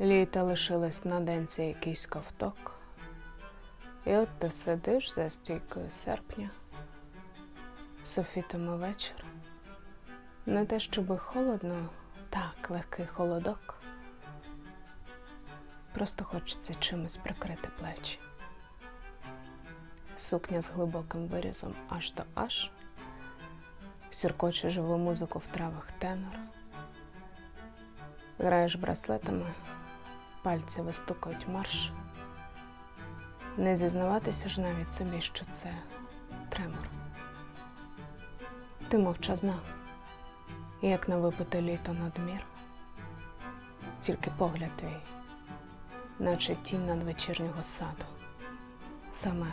Літа лишилось на денці якийсь ковток. І от ти сидиш за стійкою серпня, софітами вечір. Не те, щоби холодно, так, легкий холодок. Просто хочеться чимось прикрити плечі. Сукня з глибоким вирізом аж до аж, сюркоче живу музику в травах тенор. Граєш браслетами, пальці вистукають марш. Не зізнаватися ж навіть собі, що це тремор. Ти мовчазна, як на випите літо надмір. Тільки погляд твій, наче тінь надвечірнього саду. Саме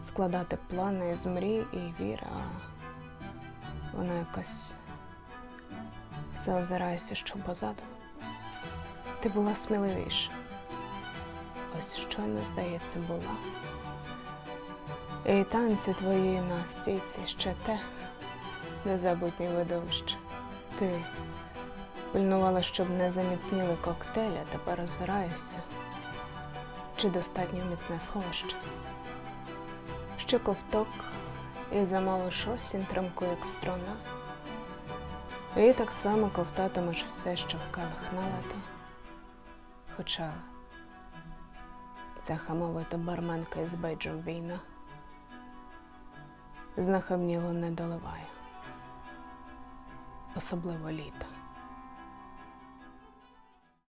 складати плани із мрій і вір, а воно якось все озираєшся, що позаду. Ти була сміливіша. Ось щойно, здається, була. І танці твої на стійці ще те незабутнє видовище. Ти пильнувала, щоб не заміцніли коктейлі, а тепер озираєшся. Чи достатньо міцне сховище? Ще ковток і замовиш осінь тримку, як струна. І так само ковтатимеш все, що вкалих на лето. Хоча ця хамовита барменка із бейджем війна знахамніло не доливає. Особливо літо.